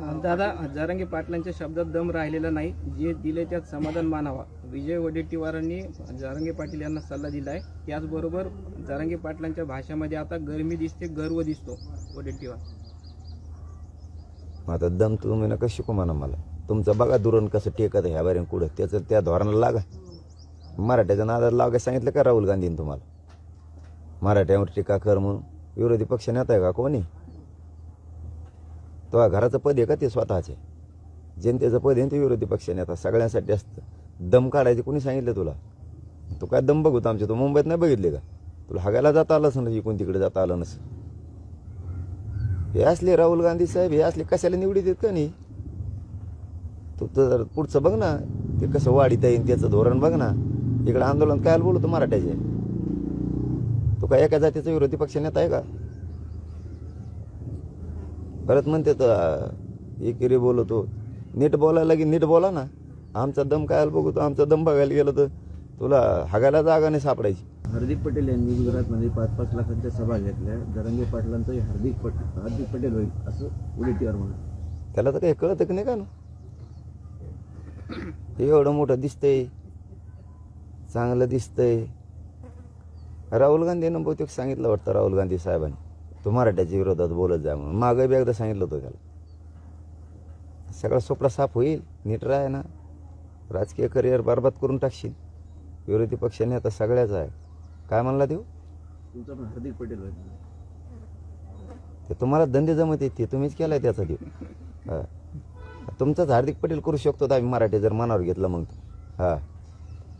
दादा जारंगी पाटलांच्या शब्दात दम राहिलेला नाही. जे दिले त्यात समाधान मानावा. विजय वडेट्टीवारांनी जारंगे पाटील यांना सल्ला दिला आहे त्याचबरोबर जारंगे पाटलांच्या भाषेमध्ये आता गरमी दिसते गर्व दिसतो. वडेट्टीवार आता दम तुम्ही नका शिकू म्हणा मला. तुमचं बघा दुरण कसं टेकत ह्या बारीन कुठं. त्याचं त्या धोरणाला लागा. मराठ्याच्या नादाला लागा सांगितलं का राहुल गांधीने तुम्हाला? मराठ्यावर टीका कर म्हणून. विरोधी पक्ष नेता आहे का कोणी? तो घराचं पद आहे का ते स्वतःचे. जनतेचं पद आहे ते विरोधी पक्ष नेता सगळ्यांसाठी असतं. दम काढायचे कोणी सांगितलं तुला? तू काय दम बघू आमच्या? तू मुंबईत नाही बघितले का? तुला हागायला जाता आलंच ना इकून तिकडे जाता आलं नसं. हे असले राहुल गांधी साहेब हे असले कशाला निवडीत आहेत का नाही? तू तर पुढचं बघ ना ते कसं वाढीत येईल त्याचं धोरण बघ ना. इकडं आंदोलन काय बोलतो मराठ्याचे? तू काय एका जातीचा विरोधी पक्ष नेता आहे का? परत म्हणते तर एकेरी बोलतो. नीट बोलायला की नीट बोला ना. आमचा दम काय बघू तो. आमचा दम बघायला गेलो तर तुला हागायला जागा नाही सापडायची. हार्दिक पटेल यांनी गुजरातमध्ये पाच पाच लाखांच्या सभा घेतल्या. जरंगे पाटलांचं हार्दिक पटेल हार्दिक पटेल होईल असं उडेटीवर म्हणा. त्याला तर काही कळतं की नाही का ना? एवढं मोठं दिसतंय. चांगलं दिसतंय. राहुल गांधीनं बहुतेक सांगितलं वाटतं राहुल गांधी साहेबांनी. तो मराठ्याच्या विरोधात बोलत जा म्हणून. मागं बी एकदा सांगितलं होतं त्याला. सगळा सोपडा साफ होईल. नीट राह ना. राजकीय करिअर बरबाद करून टाकशील. विरोधी पक्षाने आता सगळ्याच आहे. काय म्हणला देऊ? तुमचं पण हार्दिक पटेल ते तुम्हाला धंदे जमत येते तुम्हीच केलाय त्याचा देव. हा. तुमचाच हार्दिक पटेल करू शकतो आम्ही मराठी जर मनावर घेतलं मग. हा.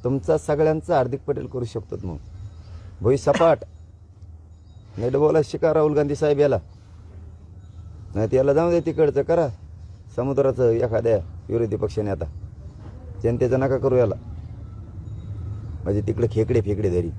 तुमचा सगळ्यांचा हार्दिक पटेल करू शकतो मग. भोई सपाट. नीट बोला शिका राहुल गांधी साहेब याला. नाही त्याला जाऊ दे तिकडचं करा. समुद्राचं एखाद्या विरोधी पक्षाने आता. जनतेचं नका करू याला. म्हणजे तिकडे खेकडे फेकडे धरी.